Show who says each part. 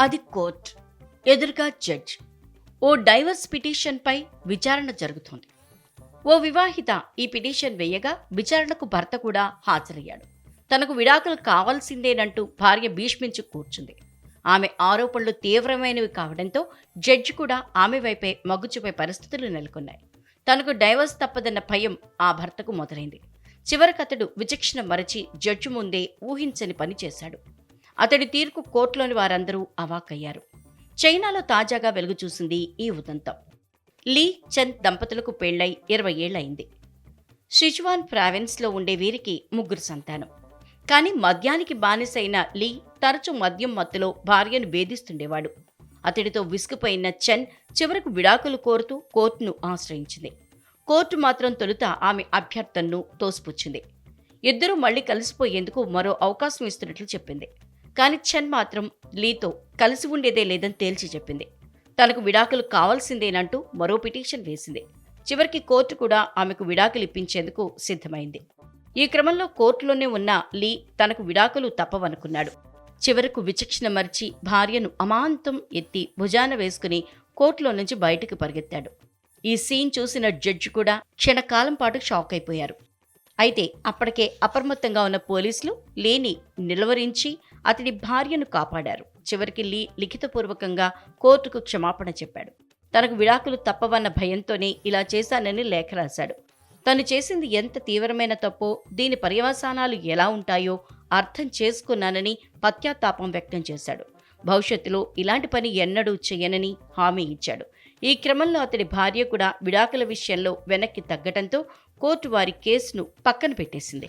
Speaker 1: అది కోర్ట్. ఎదురుగా జడ్జ్. ఓ డైవర్స్ పిటిషన్పై విచారణ జరుగుతోంది. ఓ వివాహిత ఈ పిటిషన్ వేయగా విచారణకు భర్త కూడా హాజరయ్యాడు. తనకు విడాకులు కావాల్సిందేనంటూ భార్య భీష్మించి కూర్చుంది. ఆమె ఆరోపణలు తీవ్రమైనవి కావడంతో జడ్జి కూడా ఆమె వైపే మగ్గుచూపే పరిస్థితులు నెలకొన్నాయి. తనకు డైవర్స్ తప్పదన్న భయం ఆ భర్తకు మొదలైంది. చివరికతడు విచక్షణ మరచి జడ్జి ముందే ఊహించని పని చేశాడు. అతడి తీర్పు కోర్టులోని వారందరూ అవాక్కయ్యారు. చైనాలో తాజాగా వెలుగు చూసింది ఈ ఉదంతం. లీ చంద్ దంపతులకు పెళ్ళై ఇరవై ఏళ్ళయింది షిజ్వాన్ ప్రావిన్స్లో ఉండే వీరికి ముగ్గురు సంతానం. కానీ మద్యానికి బానిసైన లీ తరచూ మద్యం మత్తులో భార్యను వేధిస్తుండేవాడు అతడితో విసుకుపోయిన చెన్ చివరకు విడాకులు కోరుతూ కోర్టును ఆశ్రయించింది. కోర్టు మాత్రం తొలుత ఆమె అభ్యర్థనను తోసిపుచ్చింది. ఇద్దరూ మళ్ళీ కలిసిపోయేందుకు మరో అవకాశం ఇస్తున్నట్లు చెప్పింది. కానీ చెన్ మాత్రం లీతో కలిసి ఉండేదే లేదని తేల్చి చెప్పింది. తనకు విడాకులు కావాల్సిందేనంటూ మరో పిటిషన్ వేసింది. చివరికి కోర్టు కూడా ఆమెకు విడాకులు ఇప్పించేందుకు సిద్ధమైంది. ఈ క్రమంలో కోర్టులోనే ఉన్న లీ తనకు విడాకులు తప్పవనుకున్నాడు. చివరకు విచక్షణ మరిచి భార్యను అమాంతం ఎత్తి భుజాన వేసుకుని కోర్టులో నుంచి బయటకు పరిగెత్తాడు. ఈ సీన్ చూసిన జడ్జి కూడా క్షణకాలం పాటు షాక్ అయిపోయారు. అయితే అప్పటికే అప్రమత్తంగా ఉన్న పోలీసులు లేని నిలవరించి అతడి భార్యను కాపాడారు. చివరికి లీ లిఖితపూర్వకంగా కోర్టుకు క్షమాపణ చెప్పాడు. తనకు విడాకులు తప్పవన్న భయంతోనే ఇలా చేశానని లేఖ రాశాడు. తను చేసింది ఎంత తీవ్రమైన తప్పో దీని పర్యవసానాలు ఎలా ఉంటాయో అర్థం చేసుకున్నానని పశ్చాత్తాపం వ్యక్తం చేశాడు. భవిష్యత్తులో ఇలాంటి పని ఎన్నడూ చేయనని హామీ ఇచ్చాడు. ఈ క్రమంలో అతడి భార్య కూడా విడాకుల విషయంలో వెనక్కి తగ్గటంతో కోర్టు వారి కేసును పక్కన పెట్టేసింది.